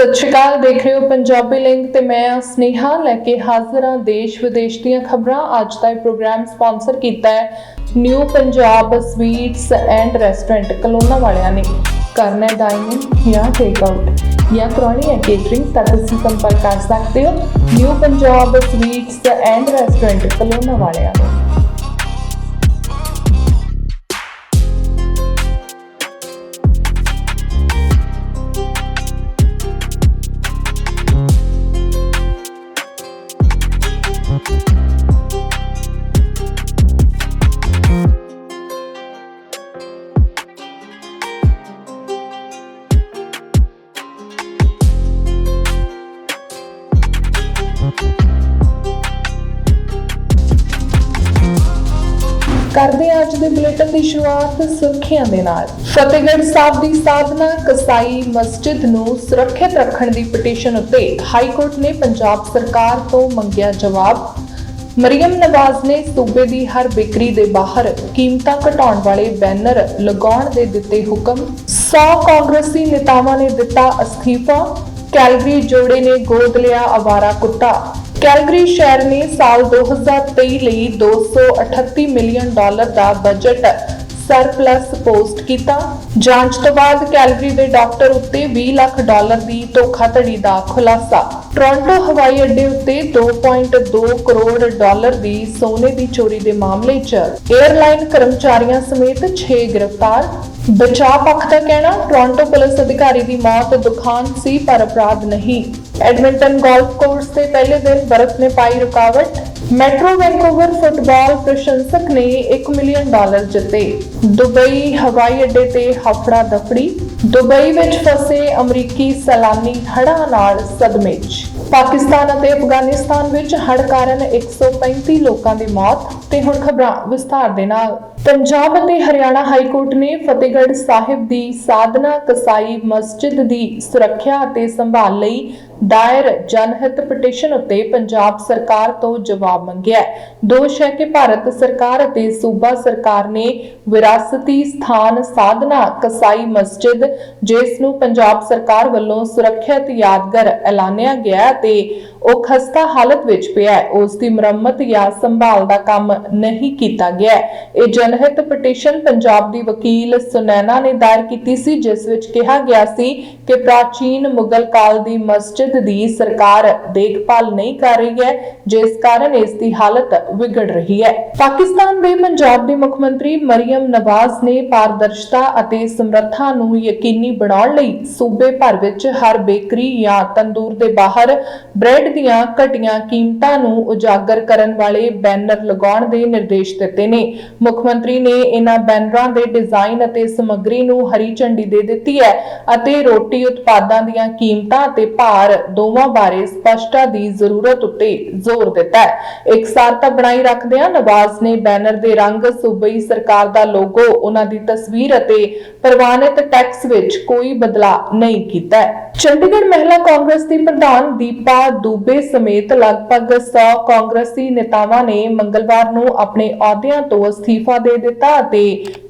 ਸਤਿ ਸ਼੍ਰੀ ਅਕਾਲ, ਦੇਖ ਰਹੇ ਹੋ ਪੰਜਾਬੀ ਲਿੰਕ ਤੇ ਮੈਂ ਹਾਂ ਸਨੇਹਾ, ਲੈ ਕੇ ਹਾਜ਼ਰ ਹਾਂ ਦੇਸ਼ ਵਿਦੇਸ਼ ਦੀਆਂ ਖਬਰਾਂ। ਅੱਜ ਦਾ ਇਹ ਪ੍ਰੋਗਰਾਮ ਸਪਾਂਸਰ ਕੀਤਾ ਹੈ new Punjab sweets and restaurant, Kalona ਵਾਲਿਆਂ ਨੇ। ਕਰਨਾ ਹੈ ਡਾਈਨਿੰਗ ਜਾਂ ਟੇਕ ਆਊਟ ਜਾਂ ਕਰਾਉਣੀ ਹੈ ਕੇਟਰਿੰਗ ਤਾਂ ਤੁਸੀਂ ਸੰਪਰਕ ਕਰ ਸਕਦੇ ਹੋ। New Punjab sweets and restaurant, Kalona ਵਾਲਿਆਂ ਨੂੰ। ਸ਼ੁਰੂਆਤ ਸੁਰਖੀਆਂ ਦੇ ਨਾਲ ਫਤਿਹਗੜ੍ਹ ਸਾਹਿਬ ਦੀ ਸਾਧਨਾ ਕਸਾਈ ਮਸਜਿਦ ਨੂੰ ਸੁਰੱਖਿਅਤ ਰੱਖਣ ਦੀ ਪਟੀਸ਼ਨ ਉੱਤੇ ਹਾਈ ਕੋਰਟ ਨੇ ਪੰਜਾਬ ਸਰਕਾਰ ਤੋਂ ਮੰਗਿਆ ਜਵਾਬ। ਮਰੀਮ ਨਵਾਜ਼ ਨੇ ਸੂਬੇ ਦੀ ਹਰ ਵਿਕਰੀ ਦੇ ਬਾਹਰ ਕੀਮਤਾਂ ਘਟਾਉਣ ਵਾਲੇ ਬੈਨਰ ਲਗਾਉਣ ਦੇ ਦਿੱਤੇ ਹੁਕਮ। 100 ਕਾਂਗਰਸੀ ਨੇਤਾਵਾਂ ਨੇ ਦਿੱਤਾ ਅਸਤੀਫਾ। ਕੈਲਗਰੀ ਜੋੜੇ ਨੇ ਗੋਦ ਲਿਆ ਅਵਾਰਾ ਕੁੱਤਾ। ਕੈਲਗਰੀ ਸ਼ਹਿਰ ਨੇ ਸਾਲ 2023 ਲਈ 238 ਮਿਲੀਅਨ ਡਾਲਰ ਦਾ ਬਜਟ ਸਰਪਲਸ ਪੋਸਟ ਕੀਤਾ। ਜਾਂਚ ਤੋਂ ਬਾਅਦ ਕੈਲਗਰੀ ਦੇ ਡਾਕਟਰ ਉੱਤੇ 20 ਲੱਖ ਡਾਲਰ ਦੀ ਧੋਖਾਧੜੀ ਦਾ ਖੁਲਾਸਾ। ਟੋਰਾਂਟੋ ਹਵਾਈ ਅੱਡੇ ਉੱਤੇ 2.2 ਕਰੋੜ ਡਾਲਰ ਦੀ ਸੋਨੇ ਦੀ ਚੋਰੀ ਦੇ ਮਾਮਲੇ 'ਚ 에ਅਰਲਾਈਨ ਕਰਮਚਾਰੀਆਂ ਸਮੇਤ 6 ਗ੍ਰਿਫਤਾਰ। ਬਚਾਅ ਪੱਖ ਦਾ ਕਹਿਣਾ, ਟੋਰਾਂਟੋ ਪੁਲਿਸ ਅਧਿਕਾਰੀ ਦੀ ਮੌਤ ਦੁਖਾਂਤ ਸੀ ਪਰ ਅਪਰਾਧ ਨਹੀਂ। ਐਡਮਿੰਟਨ ਗੋਲਫ ਕੋਰਸ ਦੇ ਪਹਿਲੇ ਦਿਨ ਬਰਫ਼ ਨੇ ਪਾਈ ਰੁਕਾਵਟ। ਮੈਟਰੋ ਵੈਂਕੂਵਰ ਫੁੱਟਬਾਲ ਪ੍ਰਸ਼ੰਸਕ ਨੇ 1 ਮਿਲੀਅਨ ਡਾਲਰ ਜਿੱਤੇ। ਦੁਬਈ ਹਵਾਈ ਅੱਡੇ ਤੇ ਹਫੜਾ ਦਫੜੀ, ਦੁਬਈ ਵਿੱਚ ਫਸੇ ਅਮਰੀਕੀ ਸੈਲਾਨੀ ਹੜ੍ਹਾਂ ਨਾਲ ਸਦਮੇ 'ਚ ਪਾਕਿਸਤਾਨ ਅਤੇ ਅਫਗਾਨਿਸਤਾਨ ਵਿੱਚ ਹੜ੍ਹ ਕਾਰਨ 135 ਲੋਕਾਂ ਦੀ ਮੌਤ ਤੇ ਹੁਣ ਖਬਰਾਂ ਵਿਸਥਾਰ ਦੇ ਨਾਲ। ਪੰਜਾਬ ਅਤੇ ਹਰਿਆਣਾ ਹਾਈ ਕੋਰਟ ਨੇ ਫਤਿਹਗੜ੍ਹ ਸਾਹਿਬ ਦੀ ਸਾਧਨਾ ਕਸਾਈ ਮਸਜਿਦ ਦੀ ਸੁਰੱਖਿਆ ਅਤੇ ਸੰਭਾਲ ਲਈ ਦਾਇਰ ਜਨਹਿਤ ਪਟੀਸ਼ਨ ਉੱਤੇ ਪੰਜਾਬ ਸਰਕਾਰ ਤੋਂ ਜਵਾਬ ਮੰਗਿਆ ਹੈ ਦੋਸ਼ ਹੈ ਕਿ ਭਾਰਤ ਸਰਕਾਰ ਅਤੇ ਸੂਬਾ ਸਰਕਾਰ ਨੇ ਵਿਰਾਸਤੀ ਸਥਾਨ ਸਾਧਨਾ ਕਸਾਈ ਮਸਜਿਦ, ਜਿਸ ਨੂੰ ਪੰਜਾਬ ਸਰਕਾਰ ਵੱਲੋਂ ਸੁਰੱਖਿਅਤ ਯਾਦਗਾਰ ਐਲਾਨਿਆ ਗਿਆ ਹੈ ਤੇ ਉਹ ਖਸਤਾ ਹਾਲਤ ਵਿੱਚ ਪਿਆ ਹੈ, ਉਸ ਦੀ ਮੁਰੰਮਤ ਜਾਂ ਸੰਭਾਲ ਦਾ ਕੰਮ ਨਹੀਂ ਕੀਤਾ ਗਿਆ ਹੈ। ਇਹ ਜਨਹਿਤ ਪਟੀਸ਼ਨ ਪੰਜਾਬ ਦੀ ਵਕੀਲ ਸੁਨੈਨਾ ਨੇ ਦਾਇਰ ਕੀਤੀ ਸੀ, ਜਿਸ ਵਿੱਚ ਕਿਹਾ ਗਿਆ ਸੀ ਕਿ ਪ੍ਰਾਚੀਨ ਮੁਗਲ ਕਾਲ ਦੀ ਮਸਜਿਦ ਦੀ ਸਰਕਾਰ ਦੇਖਭਾਲ ਨਹੀਂ ਕਰ ਰਹੀ ਹੈ, ਜਿਸ ਕਾਰਨ ਇਸ ਦੀ ਹਾਲਤ ਵਿਗੜ ਰਹੀ ਹੈ। ਪਾਕਿਸਤਾਨ ਦੇ ਪੰਜਾਬ ਦੇ ਮੁੱਖ ਮੰਤਰੀ ਮਰੀਮ ਨਵਾਜ਼ ਨੇ ਪਾਰਦਰਸ਼ਤਾ ਅਤੇ ਸਮਰੱਥਾ ਨੂੰ ਯਕੀਨੀ ਬਣਾਉਣ ਲਈ ਸੂਬੇ ਭਰ ਵਿੱਚ ਹਰ ਬੇਕਰੀ ਜਾਂ ਤੰਦੂਰ ਦੇ ਬਾਹਰ ਬ੍ਰੈਡ ਦੀਆਂ ਘਟੀਆਂ ਕੀਮਤਾਂ ਨੂੰ ਉਜਾਗਰ ਕਰਨ ਵਾਲੇ ਬੈਨਰ ਲਗਾਉਣ ਦੇ ਨਿਰਦੇਸ਼ ਦਿੱਤੇ ਨੇ। ਮੁੱਖ ਮੰਤਰੀ ਮੰਤਰੀ ਨੇ ਇਹਨਾਂ ਬੈਨਰਾਂ ਦੇ ਡਿਜ਼ਾਈਨ ਅਤੇ ਸਮੱਗਰੀ ਨੂੰ ਹਰੀ ਝੰਡੀ ਦੇ ਦਿੱਤੀ ਹੈ ਅਤੇ ਰੋਟੀ ਉਤਪਾਦਾਂ ਦੀਆਂ ਕੀਮਤਾਂ ਅਤੇ ਭਾਰ ਦੋਵਾਂ ਬਾਰੇ ਸਪਸ਼ਟਤਾ ਦੀ ਜ਼ਰੂਰਤ ਉੱਤੇ ਜ਼ੋਰ ਦਿੱਤਾ ਹੈ। ਇਕਸਾਰਤਾ ਬਣਾਈ ਰੱਖਦਿਆਂ ਨਵਾਜ਼ ਨੇ ਬੈਨਰ ਦੇ ਰੰਗ, ਸੂਬਈ ਸਰਕਾਰ ਦਾ ਲੋਗੋ, ਉਹਨਾਂ ਦੀ ਤਸਵੀਰ ਅਤੇ ਪ੍ਰਵਾਨਿਤ ਟੈਕਸ ਵਿੱਚ ਕੋਈ ਬਦਲਾਅ ਨਹੀਂ ਕੀਤਾ ਹੈ। ਚੰਡੀਗੜ੍ਹ ਮਹਿਲਾ ਕਾਂਗਰਸ ਦੀ ਪ੍ਰਧਾਨ ਦੀਪਾ ਦੂਬੇ ਸਮੇਤ ਲਗਭਗ 100 ਕਾਂਗਰਸੀ ਨੇਤਾਵਾਂ ਨੇ ਮੰਗਲਵਾਰ ਨੂੰ ਆਪਣੇ ਅਹੁਦਿਆਂ ਤੋਂ ਅਸਤੀਫਾ ਦੇ ਦਿੱਤਾ ਅਤੇ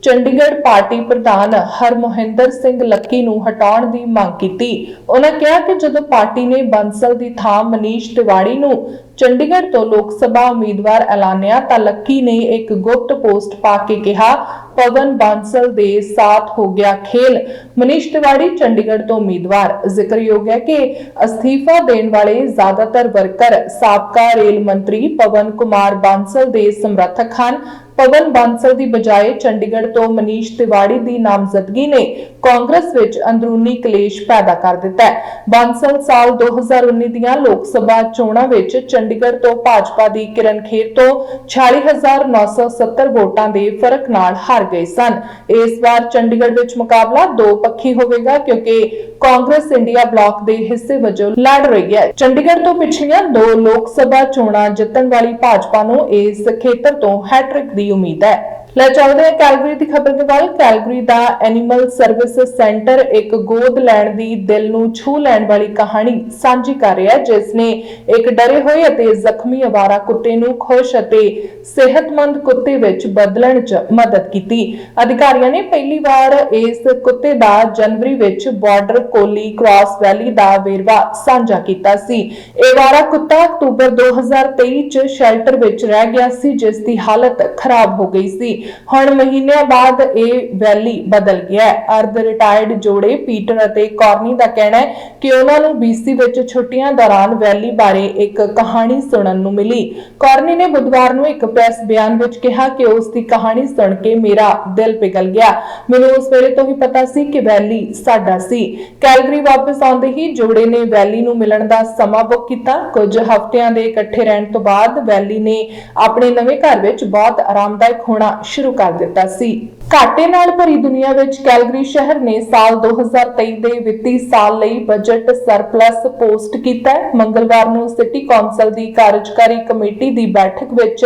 ਚੰਡੀਗੜ੍ਹ ਪਾਰਟੀ ਪ੍ਰਧਾਨ ਹਰਮੋਹਿੰਦਰ ਸਿੰਘ ਲੱਕੀ ਨੂੰ ਹਟਾਉਣ ਦੀ ਮੰਗ ਕੀਤੀ। ਉਹਨਾਂ ਕਿਹਾ ਕਿ ਜਦੋਂ ਪਾਰਟੀ ਨੇ ਬੰਸਲ ਦੀ ਥਾਂ ਮਨੀਸ਼ ਤਿਵਾੜੀ ਨੂੰ ਚੰਡੀਗੜ੍ਹ ਤੋਂ ਲੋਕ ਸਭਾ ਉਮੀਦਵਾਰ ਐਲਾਨਿਆ ਤਾਂ ਲੱਕੀ ਨੇ ਇੱਕ ਗੁਪਤ ਪੋਸਟ ਪਾ ਕੇ ਕਿਹਾ, ਪਵਨ ਬਾਂਸਲ ਦੇ ਸਾਥ ਹੋ ਗਿਆ ਖੇਲ। ਮਨੀਸ਼ ਤਿਵਾੜੀ ਚੰਡੀਗੜ੍ਹ ਤੋਂ ਉਮੀਦਵਾਰ। ਜ਼ਿਕਰਯੋਗ ਹੈ ਕਿ ਅਸਤੀਫਾ ਦੇਣ ਵਾਲੇ ਜ਼ਿਆਦਾਤਰ ਵਰਕਰ ਸਾਬਕਾ ਰੇਲ ਮੰਤਰੀ ਪਵਨ ਕੁਮਾਰ ਬਾਂਸਲ ਦੇ ਸਮਰਥਕ ਹਨ। ਪਵਨ ਬਾਂਸਲ ਦੀ ਬਜਾਏ ਚੰਡੀਗੜ੍ਹ ਤੋਂ ਮਨੀਸ਼ ਤਿਵਾੜੀ ਦੀ ਨਾਮਜ਼ਦਗੀ ਨੇ ਕਾਂਗਰਸ ਵਿੱਚ ਅੰਦਰੂਨੀ ਕਲੇਸ਼ ਪੈਦਾ ਕਰ ਦਿੱਤਾ ਹੈ। ਬਾਂਸਲ ਸਾਲ 2019 ਦੀਆਂ ਲੋਕ ਸਭਾ ਚੋਣਾਂ ਵਿੱਚ ਚੰਡੀਗੜ੍ਹ ਤੋਂ ਭਾਜਪਾ ਦੀ ਕਿਰਨ ਖੇਰ ਤੋਂ 46970 ਵੋਟਾਂ ਦੇ ਫ਼ਰਕ ਨਾਲ ਹਾਰ ਗਏ ਸਨ। ਇਸ ਵਾਰ ਚੰਡੀਗੜ੍ਹ ਵਿੱਚ ਮੁਕਾਬਲਾ ਦੋ ਪੱਖੀ ਹੋਵੇਗਾ ਕਿਉਂਕਿ ਕਾਂਗਰਸ ਇੰਡੀਆ ਬਲਾਕ ਦੇ ਹਿੱਸੇ ਵਜੋਂ ਲੜ ਰਹੀ ਹੈ। ਚੰਡੀਗੜ੍ਹ ਤੋਂ ਪਿਛਲੀਆਂ ਦੋ ਲੋਕ ਸਭਾ ਚੋਣਾਂ ਜਿੱਤਣ ਵਾਲੀ ਭਾਜਪਾ ਨੂੰ ਇਸ ਖੇਤਰ ਤੋਂ ਹੈਟ੍ਰਿਕ ਦੀ ਉਮੀਦ ਹੈ। ਲੈ ਚੱਲਦੇ ਹਾਂ ਕੈਲਗਰੀ ਦੀ ਖਬਰ ਦੇ ਵੱਲ। ਕੈਲਗਰੀ ਦਾ ਐਨੀਮਲ ਸਰਵਿਸ ਸੈਂਟਰ ਇੱਕ ਗੋਦ ਲੈਣ ਦੀ ਦਿਲ ਨੂੰ ਛੂ ਲੈਣ ਵਾਲੀ ਕਹਾਣੀ ਸਾਂਝੀ ਕਰ ਰਿਹਾ ਹੈ, ਜਿਸ ਨੇ ਇੱਕ ਡਰੇ ਹੋਏ ਅਤੇ ਜ਼ਖਮੀ ਅਵਾਰਾ ਕੁੱਤੇ ਨੂੰ ਖੁਸ਼ ਅਤੇ ਸਿਹਤਮੰਦ ਕੁੱਤੇ ਵਿੱਚ ਬਦਲਣ 'ਚ ਮਦਦ ਕੀਤੀ। ਅਧਿਕਾਰੀਆਂ ਨੇ ਪਹਿਲੀ ਵਾਰ ਇਸ ਕੁੱਤੇ ਦਾ ਜਨਵਰੀ ਵਿੱਚ ਬਾਰਡਰ ਕੋਲੀ ਕ੍ਰਾਸ ਵੈਲੀ ਦਾ ਵੇਰਵਾ ਸਾਂਝਾ ਕੀਤਾ ਸੀ। ਇਹ ਵਾਰਾ ਕੁੱਤਾ ਅਕਤੂਬਰ 2023 ਚ ਸ਼ੈਲਟਰ ਵਿੱਚ ਰਹਿ ਗਿਆ ਸੀ, ਜਿਸ ਦੀ ਹਾਲਤ ਖਰਾਬ ਹੋ ਗਈ ਸੀ। ਹੁਣ ਮਹੀਨਿਆਂ ਬਾਅਦ ਇਹ ਵੈਲੀ ਬਦਲ ਗਿਆ ਹੈ। ਅਰਧ ਰਿਟਾਇਰਡ ਜੋੜੇ ਪੀਟਰ ਅਤੇ ਕੌਰਨੀ ਦਾ ਕਹਿਣਾ ਹੈ ਕਿ ਉਹਨਾਂ ਨੂੰ BC ਵਿੱਚ ਛੁੱਟੀਆਂ ਦੌਰਾਨ ਵੈਲੀ ਬਾਰੇ ਇੱਕ ਕਹਾਣੀ ਸੁਣਨ ਨੂੰ ਮਿਲੀ। ਕੌਰਨੀ ਨੇ ਬੁੱਧਵਾਰ ਨੂੰ ਇੱਕ ਪ੍ਰੈਸ ਬਿਆਨ ਵਿੱਚ ਕਿਹਾ ਕਿ ਉਸ ਦੀ ਕਹਾਣੀ ਸੁਣ ਕੇ ਮੇਰਾ ਦਿਲ ਪਿਘਲ ਗਿਆ। ਮੈਨੂੰ ਉਸ ਵੇਲੇ ਤੋਂ ਹੀ ਪਤਾ ਸੀ ਕਿ ਵੈਲੀ ਸਾਡਾ ਸੀ। ਕੈਲਗਰੀ ਵਾਪਸ ਆਉਂਦੇ ਹੀ ਜੋੜੇ ਨੇ ਵੈਲੀ ਨੂੰ ਮਿਲਣ ਦਾ ਸਮਾਂ ਬੁੱਕ ਕੀਤਾ। ਕੁਝ ਹਫ਼ਤਿਆਂ ਦੇ ਇਕੱਠੇ ਰਹਿਣ ਤੋਂ ਬਾਅਦ ਵੈਲੀ ਨੇ ਆਪਣੇ ਨਵੇਂ ਘਰ ਵਿੱਚ ਬਹੁਤ ਆਰਾਮਦਾਇਕ ਹੋਣਾ ਸ਼ੁਰੂ ਕਰ ਦਿੱਤਾ ਸੀ। ਘਾਟੇ ਨਾਲ ਭਰੀ ਦੁਨੀਆ ਵਿੱਚ ਕੈਲਗਰੀ ਸ਼ਹਿਰ ਨੇ ਸਾਲ 2023 ਦੇ ਵਿੱਤੀ ਸਾਲ ਲਈ ਬਜਟ ਸਰਪਲਸ ਪੋਸਟ ਕੀਤਾ ਹੈ। ਮੰਗਲਵਾਰ ਨੂੰ ਸਿਟੀ ਕੌਂਸਲ ਦੀ ਕਾਰਜਕਾਰੀ ਕਮੇਟੀ ਦੀ ਬੈਠਕ ਵਿੱਚ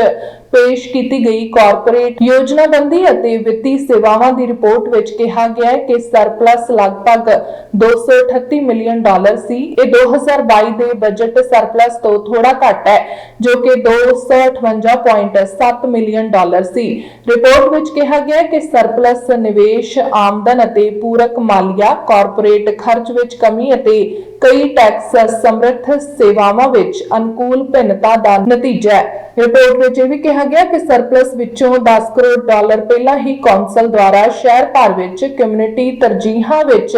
ਪੇਸ਼ ਕੀਤੀ ਗਈ ਕਾਰਪੋਰੇਟ ਯੋਜਨਾਬੰਦੀ ਅਤੇ ਵਿੱਤੀ ਸੇਵਾਵਾਂ ਦੀ ਰਿਪੋਰਟ ਵਿੱਚ ਕਿਹਾ ਗਿਆ ਹੈ ਕਿ ਸਰਪਲਸ ਲਗਭਗ 238 ਮਿਲੀਅਨ ਡਾਲਰ ਸੀ। ਇਹ 2022 ਦੇ ਬਜਟ ਸਰਪਲਸ ਤੋਂ ਥੋੜਾ ਘੱਟ ਹੈ, ਜੋ ਕਿ 258.7 ਮਿਲੀਅਨ ਡਾਲਰ ਸੀ। ਰਿਪੋਰਟ ਵਿੱਚ ਕਿਹਾ ਗਿਆ ਹੈ ਕਿ ਸਰਪਲਸ ਨਿਵੇਸ਼ ਆਮਦਨ ਅਤੇ ਪੂਰਕ ਮਾਲੀਆ ਕਾਰਪੋਰੇਟ ਖਰਚ ਵਿੱਚ ਕਮੀ ਅਤੇ ਕਈ ਟੈਕਸ ਸਮਰੱਥ ਸੇਵਾਵਾਂ ਵਿੱਚ ਅਨੁਕੂਲ ਭਿੰਨਤਾ ਦਾ ਨਤੀਜਾ ਹੈ। ਰਿਪੋਰਟ ਵਿੱਚ ਇਹ ਵੀ ਕਿਹਾ ਗਿਆ ਕਿ ਸਰਪਲਸ ਵਿੱਚੋਂ 10 ਕਰੋੜ ਡਾਲਰ ਪਹਿਲਾਂ ਹੀ ਕੌਂਸਲ ਦੁਆਰਾ ਸ਼ਹਿਰ ਭਰ ਵਿੱਚ ਕਮਿਊਨਿਟੀ ਤਰਜੀਹਾਂ ਵਿੱਚ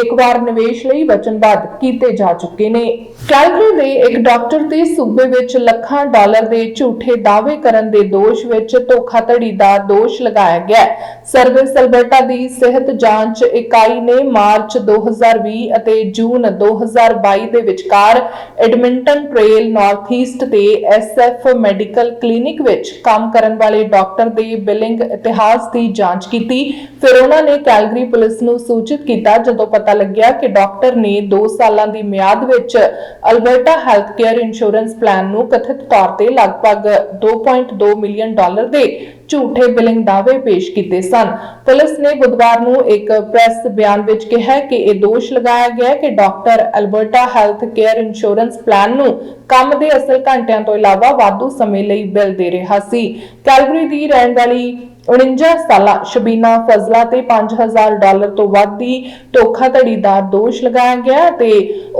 ਇੱਕ ਵਾਰ ਨਿਵੇਸ਼ ਲਈ ਵਚਨਬੱਧ ਕੀਤੇ ਜਾ ਚੁੱਕੇ ਨੇ। ਕੈਲਗਰੀ ਦੇ ਇੱਕ ਡਾਕਟਰ ਤੇ ਸੂਬੇ ਵਿੱਚ ਲੱਖਾਂ ਡਾਲਰ ਦੇ ਝੂਠੇ ਦਾਅਵੇ ਕਰਨ ਦੇ ਦੋਸ਼ ਵਿੱਚ ਧੋਖਾਧੜੀ ਦਾ ਦੋਸ਼ ਲਗਾਇਆ ਗਿਆ। ਸਰਵਿਸ ਅਲਬਰਟਾ ਦੀ ਸਿਹਤ ਜਾਂਚ ਇਕਾਈ ਨੇ ਮਾਰਚ 2020 ਅਤੇ ਜੂਨ 2022 ਦੇ ਵਿਚਕਾਰ ਐਡਮਿੰਟਨ ਟ੍ਰੇਲ ਨਾਰਥ ਈਸਟ ਤੇ ਐਸਐਫ ਮੈਡੀਕਲ ਕਲੀਨਿਕ ਵਿੱਚ ਕੰਮ ਕਰਨ ਵਾਲੇ ਡਾਕਟਰ ਦੇ ਬਿਲਿੰਗ ਇਤਿਹਾਸ ਦੀ ਜਾਂਚ ਕੀਤੀ। ਫਿਰ ਉਹਨਾਂ ਨੇ ਕੈਲਗਰੀ ਪੁਲਿਸ ਨੂੰ ਸੂਚਿਤ ਕੀਤਾ, ਜਦੋਂ ਪਤਾ ਲੱਗਿਆ ਕਿ ਡਾਕਟਰ ਨੇ 2 ਸਾਲਾਂ ਦੀ ਮਿਆਦ ਵਿੱਚ Alberta health care insurance plan ਨੂੰ ਕਥਿਤ ਤੌਰ ਤੇ ਲਗਭਗ 2.2 ਮਿਲੀਅਨ ਡਾਲਰ ਦੇ ਝੂਠੇ ਬਿਲਿੰਗ ਦਾਅਵੇ ਪੇਸ਼ ਕੀਤੇ ਸਨ। ਪੁਲਿਸ ਨੇ ਬੁੱਧਵਾਰ ਨੂੰ ਇੱਕ ਪ੍ਰੈਸ ਬਿਆਨ ਵਿੱਚ ਕਿਹਾ ਕਿ ਇਹ ਦੋਸ਼ ਲਗਾਇਆ ਗਿਆ ਕਿ doctor Alberta health care insurance plan ਨੂੰ ਕੰਮ ਦੇ ਅਸਲ ਘੰਟਿਆਂ ਤੋਂ ਇਲਾਵਾ ਵਾਧੂ ਸਮੇਂ ਲਈ ਬਿੱਲ ਦੇ ਰਿਹਾ ਸੀ। ਕੈਲਗਰੀ ਦੀ ਰਹਿਣ ਵਾਲੀ 49 ਸਾਲਾ ਸ਼ਬੀਨਾ ਫਜ਼ਲਾ ਤੇ 5000 ਡਾਲਰ ਤੋਂ ਵੱਧ ਦੀ ਧੋਖਾਧੜੀ ਦਾ ਦੋਸ਼ ਲਗਾਇਆ ਗਿਆ ਤੇ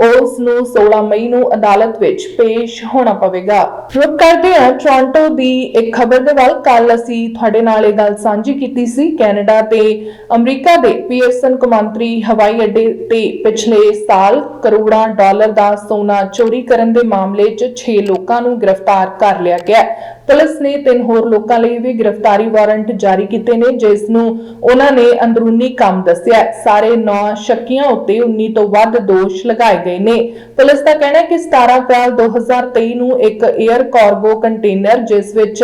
ਉਸ ਨੂੰ 16 ਮਈ ਨੂੰ ਅਦਾਲਤ ਵਿੱਚ ਪੇਸ਼ ਹੋਣਾ ਪਵੇਗਾ। ਰੁਕ ਕਰਦੇ ਹਾਂ ਟੋਰਾਂਟੋ ਦੀ ਇੱਕ ਖਬਰ ਦੇ ਵੱਲ। ਕੱਲ ਅਸੀਂ ਤੁਹਾਡੇ ਨਾਲ ਇਹ ਗੱਲ ਸਾਂਝੀ ਕੀਤੀ ਸੀ। ਕੈਨੇਡਾ ਤੇ ਅਮਰੀਕਾ ਦੇ ਪੀਅਰਸਨ ਕੌਮਾਂਤਰੀ ਹਵਾਈ ਅੱਡੇ ਤੇ ਪਿਛਲੇ ਸਾਲ ਕਰੋੜਾਂ ਡਾਲਰ ਦਾ ਸੋਨਾ ਚੋਰੀ ਕਰਨ ਦੇ ਮਾਮਲੇ 'ਚ 6 ਲੋਕਾਂ ਨੂੰ ਗ੍ਰਿਫਤਾਰ ਕਰ ਲਿਆ ਗਿਆ। ਪੁਲਿਸ ਨੇ ਤਿੰਨ ਹੋਰ ਲੋਕਾਂ ਲਈ ਵੀ ਗ੍ਰਿਫਤਾਰੀ ਵਾਰੰਟ ਜਾਰੀ ਕੀਤੇ ਨੇ ਜਿਸ ਨੂੰ ਉਹਨਾਂ ਨੇ ਅੰਦਰੂਨੀ ਕੰਮ ਦੱਸਿਆ। ਸਾਰੇ 9 ਸ਼ੱਕੀਆਂ ਉੱਤੇ 19 ਤੋਂ ਵੱਧ ਦੋਸ਼ ਲਗਾਏ ਗਏ ਨੇ। ਪੁਲਿਸ ਦਾ ਕਹਿਣਾ ਹੈ ਕਿ 17 ਅਪ੍ਰੈਲ 2023 ਨੂੰ ਇੱਕ 에ਅਰ ਕਾਰਗੋ ਕੰਟੇਨਰ ਜਿਸ ਵਿੱਚ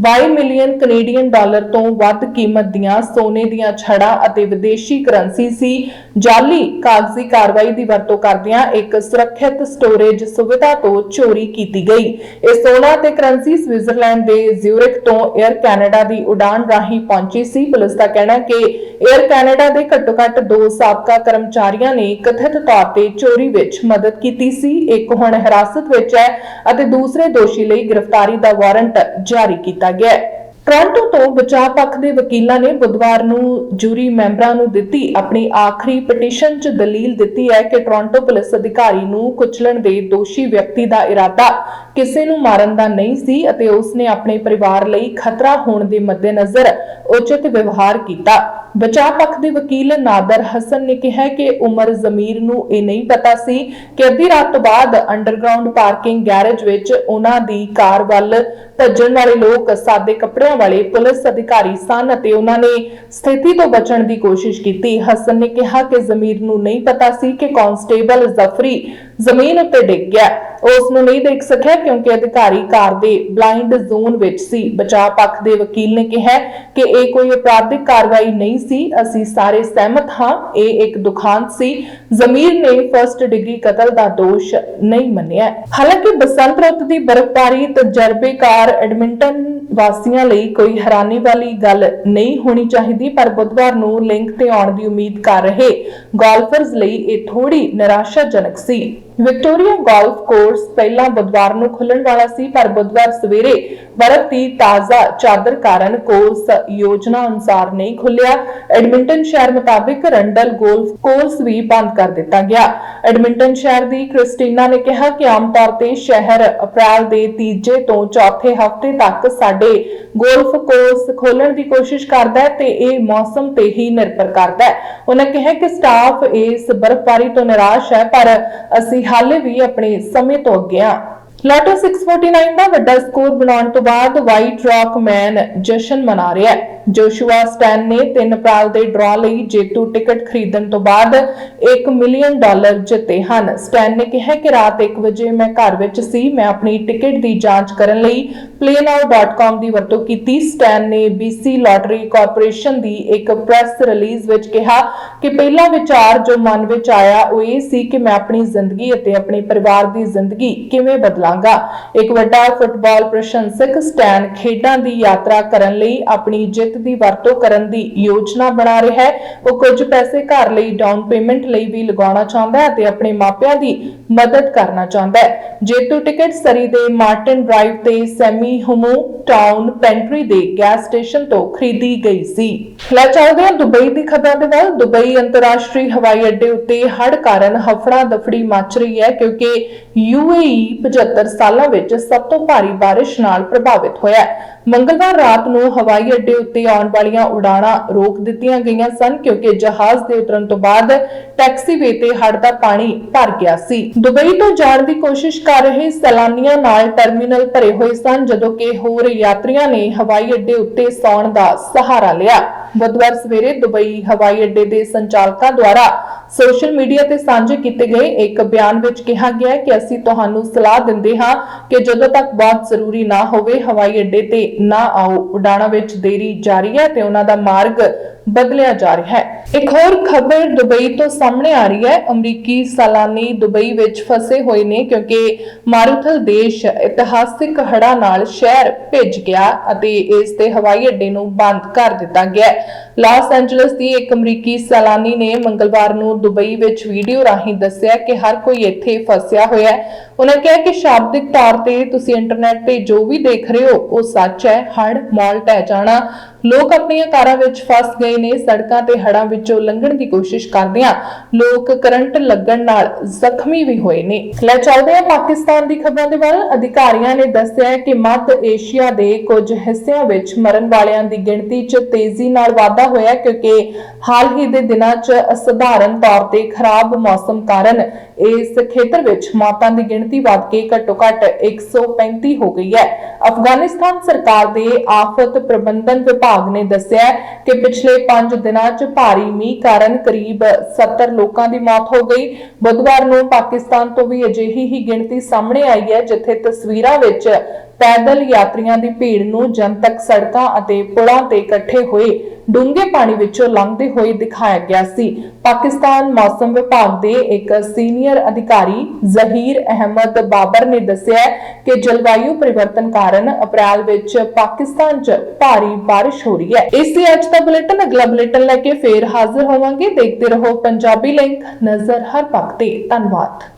22 ਮਿਲੀਅਨ ਕੈਨੇਡੀਅਨ ਡਾਲਰ ਤੋਂ ਵੱਧ ਕੀਮਤ ਦੀਆਂ ਸੋਨੇ ਦੀਆਂ ਛੜਾਂ ਅਤੇ ਵਿਦੇਸ਼ੀ ਕਰੰਸੀ ਸੀ ਜਾਲੀ ਕਾਗਜ਼ੀ ਕਾਰਵਾਈ ਦੀ ਵਰਤੋਂ ਕਰਦਿਆਂ ਇੱਕ ਸੁਰੱਖਿਅਤ ਸਟੋਰੇਜ ਸੁਵਿਧਾ ਤੋਂ ਚੋਰੀ ਕੀਤੀ ਗਈ। ਇਹ ਸੋਨਾ ਤੇ ਕਰੰਸੀ ਸਵਿਟਜ਼ਰਲੈਂਡ ਦੇ ਜ਼ਿਊਰਿਖ ਤੋਂ 에ਅਰ ਕੈਨੇਡਾ ਦੀ ਉਡਾਨ ਰਾਹੀਂ ਪਹੁੰਚੀ ਸੀ। ਪੁਲਿਸ ਦਾ ਕਹਿਣਾ ਕਿ 에ਅਰ ਕੈਨੇਡਾ ਦੇ ਘੱਟੋ-ਘੱਟ ਦੋ ਸਾਬਕਾ ਕਰਮਚਾਰੀਆਂ ਨੇ ਕਥਿਤ ਤੌਰ ਤੇ ਚੋਰੀ ਵਿੱਚ ਮਦਦ ਕੀਤੀ ਸੀ। ਇੱਕ ਹੁਣ ਹਿਰਾਸਤ ਵਿੱਚ ਹੈ ਅਤੇ ਦੂਸਰੇ ਦੋਸ਼ੀ ਲਈ ਗ੍ਰਿਫਤਾਰੀ ਦਾ ਵਾਰੰਟ ਜਾਰੀ ਕੀਤਾ ਗਿਆ ਹੈ। ਟੋਰਾਂਟੋ ਤੋਂ ਬਚਾਅ ਪੱਖ ਦੇ ਵਕੀਲਾਂ ਨੇ ਬੁੱਧਵਾਰ ਨੂੰ ਜੂਰੀ ਮੈਂਬਰਾਂ ਨੂੰ ਦਿੱਤੀ ਆਪਣੀ ਆਖਰੀ ਪਟੀਸ਼ਨ 'ਚ ਦਲੀਲ ਦਿੱਤੀ ਹੈ ਕਿ ਟੋਰਾਂਟੋ ਪੁਲਿਸ ਅਧਿਕਾਰੀ ਨੂੰ ਕੁਚਲਣ ਦੇ ਦੋਸ਼ੀ ਵਿਅਕਤੀ ਦਾ ਇਰਾਦਾ ਕਿਸੇ ਨੂੰ ਮਾਰਨ ਦਾ ਨਹੀਂ ਸੀ ਅਤੇ ਉਸ ਨੇ ਆਪਣੇ ਪਰਿਵਾਰ ਲਈ ਖਤਰਾ ਹੋਣ ਦੇ ਮੱਦੇਨਜ਼ਰ ਉਚਿਤ ਵਿਵਹਾਰ ਕੀਤਾ। ਬਚਾਅ ਪੱਖ ਦੇ ਵਕੀਲ ਨਾਦਰ ਹਸਨ ਨੇ ਕਿਹਾ ਕਿ ਉਮਰ ਜ਼ਮੀਰ ਨੂੰ ਇਹ ਨਹੀਂ ਪਤਾ ਸੀ ਕਿ ਅੱਧੀ ਰਾਤ ਤੋਂ ਬਾਅਦ ਅੰਡਰਗਰਾਉਂਡ ਪਾਰਕਿੰਗ ਗੈਰੇਜ ਵਿੱਚ ਉਹਨਾਂ ਦੀ ਕਾਰ ਵੱਲ ਭੱਜਣ ਵਾਲੇ ਲੋਕ ਸਾਦੇ ਕੱਪੜਿਆਂ ਵਾਲੇ ਪੁਲਿਸ ਅਧਿਕਾਰੀ ਸਨ ਅਤੇ ਉਹਨਾਂ ਨੇ ਸਥਿਤੀ ਤੋਂ ਬਚਣ ਦੀ ਕੋਸ਼ਿਸ਼ ਕੀਤੀ। ਹਸਨ ਨੇ ਕਿਹਾ ਕਿ ਜ਼ਮੀਰ ਨੂੰ ਨਹੀਂ ਪਤਾ ਸੀ ਕਿ ਕਾਂਸਟੇਬਲ ਜ਼ਫਰੀ ਜ਼ਮੀਨ ਉੱਤੇ ਡਿੱਗ ਗਿਆ। ਉਸ ਨੂੰ ਨਹੀਂ ਦੇਖ ਸਕਿਆ ਕਿਉਂਕਿ ਅਧਿਕਾਰੀ ਕਾਰ ਦੇ ਬਲਾਈਂਡ ਜ਼ੋਨ ਵਿੱਚ ਸੀ। ਬਚਾਅ ਪੱਖ ਦੇ ਵਕੀਲ ਨੇ ਕਿਹਾ ਕਿ ਇਹ ਕੋਈ ਅਪਰਾਧਿਕ ਕਾਰਵਾਈ ਨਹੀਂ ਸੀ। ਅਸੀਂ ਸਾਰੇ ਸਹਿਮਤ ਹਾਂ, ਇਹ ਇੱਕ ਦੁਖਾਂਤ ਸੀ। ਜ਼ਮੀਰ ਨੇ ਫਰਸਟ ਡਿਗਰੀ ਕਤਲ ਦਾ ਦੋਸ਼ ਨਹੀਂ ਮੰਨਿਆ। ਹਾਲਾਂਕਿ ਬਸੰਤ ਰੁੱਤ ਦੀ ਬਰਫ਼ਬਾਰੀ, ਤਜਰਬੇਕਾਰ ਐਡਮਿੰਟਨ ਵਾਸੀਆਂ ਲਈ ਕੋਈ ਹੈਰਾਨੀ ਵਾਲੀ ਗੱਲ ਨਹੀਂ ਹੋਣੀ ਚਾਹੀਦੀ, ਪਰ ਬੁੱਧਵਾਰ ਨੂੰ ਲਿੰਕ ਤੇ ਆਉਣ ਦੀ ਉਮੀਦ ਕਰ ਰਹੇ ਗੋਲਫਰਜ਼ ਲਈ ਇਹ ਥੋੜੀ ਨਿਰਾਸ਼ਾਜਨਕ ਸੀ। ਵਿਕਟੋਰੀਆ ਗੋਲਫ ਕੋਰਸ ਪਹਿਲਾਂ ਬੁੱਧਵਾਰ ਨੂੰ ਖੁੱਲਣ ਵਾਲਾ ਸੀ, ਪਰ ਬੁੱਧਵਾਰ ਸਵੇਰੇ ਬਰਫ਼ ਦੀ ਤਾਜ਼ਾ ਚਾਦਰ ਕਾਰਨ ਕੋਰਸ ਯੋਜਨਾ ਅਨੁਸਾਰ ਨਹੀਂ ਖੁੱਲਿਆ ਐਡਮਿੰਟਨ ਸ਼ਹਿਰ ਮੁਤਾਬਿਕ ਰੰਡਲ ਗੋਲਫ ਕੋਰਸ ਵੀ ਬੰਦ ਕਰ ਦਿੱਤਾ ਗਿਆ। ਐਡਮਿੰਟਨ ਸ਼ਹਿਰ ਦੀ ਕ੍ਰਿਸਟੀਨਾ ਨੇ ਕਿਹਾ ਕਿ ਆਮ ਤੌਰ ਤੇ ਸ਼ਹਿਰ ਅਪ੍ਰੈਲ ਦੇ ਤੀਜੇ ਤੋਂ ਚੌਥੇ ਹਫ਼ਤੇ ਤੱਕ ਸਾਡੇ ਗੋਲਫ ਕੋਰਸ ਖੋਲਣ ਦੀ ਕੋਸ਼ਿਸ਼ ਕਰਦਾ ਹੈ ਤੇ ਇਹ ਮੌਸਮ ਤੇ ਹੀ ਨਿਰਭਰ ਕਰਦਾ ਹੈ। ਉਹਨਾਂ ਕਿਹਾ ਕਿ ਸਟਾਫ ਇਸ ਬਰਫ਼ਬਾਰੀ ਤੋਂ ਨਿਰਾਸ਼ ਹੈ, ਪਰ ਅਸੀਂ ਹਾਲੇ ਵੀ ਆਪਣੇ ਸਮੇਂ ਤੋਂ ਅੱਗੇ ਹਾਂ ਲਾਟੋ 649 ਦਾ ਵੱਡਾ ਸਕੋਰ ਬਣਾਉਣ ਤੋਂ ਬਾਅਦ ਵਾਈਟ ਰੌਕ ਮੈਨ ਜਸ਼ਨ ਮਨਾ ਰਿਹਾ ਹੈ। ਜੋਸ਼ੂਆ ਸਟੈਨ ਨੇ 3 ਅਪ੍ਰੈਲ ਦੇ ਡਰਾ ਲਈ ਜੇਤੂ ਟਿਕਟ ਖਰੀਦਣ ਤੋਂ ਬਾਅਦ 1 ਮਿਲੀਅਨ ਡਾਲਰ ਜਿੱਤੇ ਹਨ। ਸਟੈਨ ਨੇ ਕਿਹਾ ਕਿ ਰਾਤ 1 ਵਜੇ ਮੈਂ ਘਰ ਵਿੱਚ ਸੀ, ਮੈਂ ਆਪਣੀ ਟਿਕਟ ਦੀ ਜਾਂਚ ਕਰਨ ਲਈ playnow.com ਦੀ ਵਰਤੋਂ ਕੀਤੀ। ਸਟੈਨ ਨੇ BC ਲਾਟਰੀ ਕਾਰਪੋਰੇਸ਼ਨ ਦੀ ਇੱਕ ਪ੍ਰੈਸ ਰਿਲੀਜ਼ ਵਿੱਚ ਕਿਹਾ ਕਿ ਪਹਿਲਾ ਵਿਚਾਰ ਜੋ ਮਨ ਵਿੱਚ ਆਇਆ ਉਹ ਇਹ ਸੀ ਕਿ ਮੈਂ ਆਪਣੀ ਜ਼ਿੰਦਗੀ ਅਤੇ ਆਪਣੇ ਪਰਿਵਾਰ ਦੀ ਜ਼ਿੰਦਗੀ ਕਿਵੇਂ ਬਦਲਾਂਗਾ। ਇੱਕ ਵੱਡਾ ਫੁੱਟਬਾਲ ਪ੍ਰਸ਼ੰਸਕ ਸਟੈਨ ਖੇਡਾਂ ਦੀ ਯਾਤਰਾ ਕਰਨ ਲਈ ਆਪਣੀ ਜਿੱਤ ਦੀ ਵਰਤੋਂ ਕਰਨ ਦੀ ਯੋਜਨਾ ਬਣਾ ਰਿਹਾ ਹੈ। ਉਹ ਕੁਝ ਪੈਸੇ ਘਰ ਲਈ ਡਾਊਨ ਪੇਮੈਂਟ ਲਈ ਵੀ ਲਗਾਉਣਾ ਚਾਹੁੰਦਾ ਹੈ ਅਤੇ ਆਪਣੇ ਮਾਪਿਆਂ ਦੀ ਮਦਦ ਕਰਨਾ ਚਾਹੁੰਦਾ ਹੈ। ਜੇਤੂ ਟਿਕਟ ਸਰੀ ਦੇ ਮਾਰਟਨ ਡਰਾਈਵ ਤੇ ਸੈਮੀ homem, ਟਾਊਨ ਪੈਂਟਰੀ ਦੇ ਗੈਸ ਸਟੇਸ਼ਨ ਤੋਂ ਖਰੀਦੀ ਗਈ ਸੀ। ਲੈ ਚੱਲਦੇ ਹਾਂ ਦੁਬਈ ਦੀ ਖਬਰਾਂ ਦੇ ਵੱਲ ਦੁਬਈ ਅੰਤਰਰਾਸ਼ਟਰੀ ਹਵਾਈ ਅੱਡੇ ਉੱਤੇ ਹੜ੍ਹ ਕਾਰਨ ਹਫੜਾ ਦਫੜੀ ਮਚ ਰਹੀ ਹੈ ਕਿਉਂਕਿ UAE 75 ਸਾਲਾਂ ਵਿੱਚ ਸਭ ਤੋਂ ਭਾਰੀ ਬਾਰਿਸ਼ ਨਾਲ ਪ੍ਰਭਾਵਿਤ ਹੋਇਆ ਹੈ। ਮੰਗਲਵਾਰ ਰਾਤ ਨੂੰ ਹਵਾਈ ਅੱਡੇ ਉੱਤੇ ਆਉਣ ਵਾਲੀਆਂ ਉਡਾਣਾਂ ਰੋਕ ਦਿੱਤੀਆਂ ਗਈਆਂ ਸਨ ਕਿਉਂਕਿ ਜਹਾਜ਼ ਦੇ ਉਤਰਨ ਤੋਂ ਬਾਅਦ ਟੈਕਸੀਵੇ ਤੇ ਹੜ੍ਹ ਦਾ ਪਾਣੀ ਭਰ ਗਿਆ ਸੀ। ਦੁਬਈ ਤੋਂ ਜਾਣ ਦੀ ਕੋਸ਼ਿਸ਼ ਕਰ ਰਹੇ ਸੈਲਾਨੀਆਂ ਨਾਲ ਟਰਮੀਨਲ ਭਰੇ ਹੋਏ ਸਨ ਜਦੋਂ ਕਿ ਹੋ ਰਹੀ ਯਾਤਰੀਆਂ ਨੇ ਹਵਾਈ ਅੱਡੇ ਉੱਤੇ ਸੌਣ ਦਾ ਸਹਾਰਾ ਲਿਆ। ਬੁੱਧਵਾਰ ਸਵੇਰੇ ਦੁਬਈ ਹਵਾਈ ਅੱਡੇ ਦੇ ਸੰਚਾਲਕਾਂ ਦੁਆਰਾ ਸੋਸ਼ਲ ਮੀਡੀਆ ਤੇ ਸਾਂਝੇ ਕੀਤੇ ਗਏ ਇੱਕ ਬਿਆਨ ਵਿੱਚ ਕਿਹਾ ਗਿਆ ਹੈ ਕਿ ਅਸੀਂ ਤੁਹਾਨੂੰ ਸਲਾਹ ਦਿੰਦੇ ਹਾਂ ਕਿ ਜਦੋਂ ਤੱਕ ਬਹੁਤ ਜ਼ਰੂਰੀ ਨਾ ਹੋਵੇ, ਹਵਾਈ ਅੱਡੇ ਤੇ ਨਾ ਆਓ। ਉਡਾਣਾਂ ਵਿੱਚ ਦੇਰੀ ਜਾਰੀ ਹੈ ਤੇ ਉਹਨਾਂ ਦਾ ਮਾਰਗ ਬਦਲਿਆ ਜਾ ਰਿਹਾ ਹੈ। ਇੱਕ ਹੋਰ ਖਬਰ ਦੁਬਈ ਤੋਂ ਸਾਹਮਣੇ ਆ ਰਹੀ ਹੈ। ਅਮਰੀਕੀ ਸਾਲਾਨੀ ਦੁਬਈ ਵਿੱਚ ਫਸੇ ਹੋਏ ਨੇ ਕਿਉਂਕਿ ਮਾਰੂਥਲ ਦੇਸ਼ ਇਤਿਹਾਸਿਕ ਹੜ੍ਹਾਂ ਨਾਲ ਸ਼ਹਿਰ ਭਿੱਜ ਗਿਆ ਅਤੇ ਇਸ ਤੇ ਹਵਾਈ ਅੱਡੇ ਨੂੰ ਬੰਦ ਕਰ ਦਿੱਤਾ ਗਿਆ ਲਾਸ ਐਂਜਲਸ ਦੀ ਇੱਕ ਅਮਰੀਕੀ ਸੈਲਾਨੀ ਨੇ ਮੰਗਲਵਾਰ ਨੂੰ ਦੁਬਈ ਵਿੱਚ ਵੀਡੀਓ ਰਾਹੀਂ ਦੱਸਿਆ ਕਿ ਹਰ ਕੋਈ ਇੱਥੇ ਫਸਿਆ ਹੋਇਆ ਹੈ। ਉਹਨਾਂ ਕਿਹਾ ਕਿ ਸ਼ਾਬਦਿਕ ਤੌਰ ਤੇ ਤੁਸੀਂ ਇੰਟਰਨੈਟ ਤੇ ਜੋ ਵੀ ਦੇਖ ਰਹੇ ਹੋ, ਉਹ ਸੱਚ ਹੈ, ਹੜ੍ਹ, ਮਾਲ ਢਹਿ ਜਾਣਾ। ਲੋਕ ਆਪਣੀਆਂ ਕਾਰਾਂ ਵਿੱਚ ਫਸ ਗਏ ਨੇ, ਸੜਕਾਂ ਤੇ ਹੜਾਂ ਵਿੱਚੋਂ ਲੰਘਣ ਦੀ ਕੋਸ਼ਿਸ਼ ਕਰਦਿਆਂ ਲੋਕ ਕਰੰਟ ਲੱਗਣ ਨਾਲ ਜ਼ਖਮੀ ਵੀ ਹੋਏ ਨੇ। ਲੈ ਚੱਲਦੇ ਹਾਂ ਪਾਕਿਸਤਾਨ ਦੀ ਖਬਰਾਂ ਦੇ ਵੱਲ। ਅਧਿਕਾਰੀਆਂ ਨੇ ਦੱਸਿਆ ਕਿ ਮੱਧ ਏਸ਼ੀਆ ਦੇ ਕੁਝ ਹਿੱਸਿਆਂ ਵਿੱਚ ਮਰਨ ਵਾਲਿਆਂ ਦੀ ਗਿਣਤੀ 'ਚ ਤੇਜ਼ੀ ਨਾਲ ਵਾਧਾ ਹੋਇਆ ਕਿਉਂਕਿ ਹਾਲ ਹੀ ਦੇ ਦਿਨਾਂ 'ਚ ਅਸਧਾਰਨ ਤੌਰ ਤੇ ਖਰਾਬ ਮੌਸਮ ਕਾਰਨ ਇਸ ਖੇਤਰ ਵਿੱਚ ਮੌਤਾਂ ਦੀ ਗਿਣਤੀ ਵੱਧ ਕੇ ਘੱਟੋ-ਘੱਟ 135 ਹੋ ਗਈ ਹੈ। ਅਫਗਾਨਿਸਤਾਨ ਸਰਕਾਰ ਦੇ ਆਫਤ ਪ੍ਰਬੰਧਨ ਵਿਭਾਗ ਨੇ ਦੱਸਿਆ ਕਿ ਪਿਛਲੇ 5 ਦਿਨਾਂ 'ਚ ਭਾਰੀ ਮੀਂਹ ਕਾਰਨ ਕਰੀਬ 70 ਲੋਕਾਂ ਦੀ ਮੌਤ ਹੋ ਗਈ। ਬੁੱਧਵਾਰ ਨੂੰ ਪਾਕਿਸਤਾਨ ਤੋਂ ਵੀ ਅਜਿਹੀ ਹੀ ਗਿਣਤੀ ਸਾਹਮਣੇ ਆਈ ਹੈ, ਜਿੱਥੇ ਤਸਵੀਰਾਂ ਵਿੱਚ ਪੈਦਲ ਯਾਤਰੀਆਂ ਦੀ ਭੀੜ ਨੂੰ ਜਨਤਕ ਸੜਕਾਂ ਅਤੇ ਪੁਲਾਂ ਤੇ ਇਕੱਠੇ ਹੋਏ ਡੂੰਘੇ ਪਾਣੀ ਵਿੱਚੋਂ ਲੰਘਦੇ ਹੋਏ ਦਿਖਾਇਆ ਗਿਆ ਸੀ। ਪਾਕਿਸਤਾਨ ਮੌਸਮ ਵਿਭਾਗ ਦੇ ਇੱਕ ਸੀਨੀਅਰ ਅਧਿਕਾਰੀ ਜ਼ਹੀਰ ਅਹਿਮਦ ਬਾਬਰ ਨੇ ਦੱਸਿਆ ਕਿ ਜਲਵਾਯੂ ਪਰਿਵਰਤਨ ਕਾਰਨ ਅਪ੍ਰੈਲ ਵਿੱਚ ਪਾਕਿਸਤਾਨ 'ਚ ਭਾਰੀ ਬਾਰਿਸ਼ ਹੋ ਰਹੀ ਹੈ। ਇਸ ਲਈ ਅੱਜ ਦਾ ਬੁਲੇਟਿਨ, ਅਗਲਾ ਬੁਲੇਟਿਨ ਲੈ ਕੇ ਫੇਰ ਹਾਜ਼ਰ ਹੋਵਾਂਗੇ। ਦੇਖਦੇ ਰਹੋ ਪੰਜਾਬੀ ਲਿੰਕ, ਨਜ਼ਰ ਹਰ ਪੱਖ ਤੇ। ਧੰਨਵਾਦ।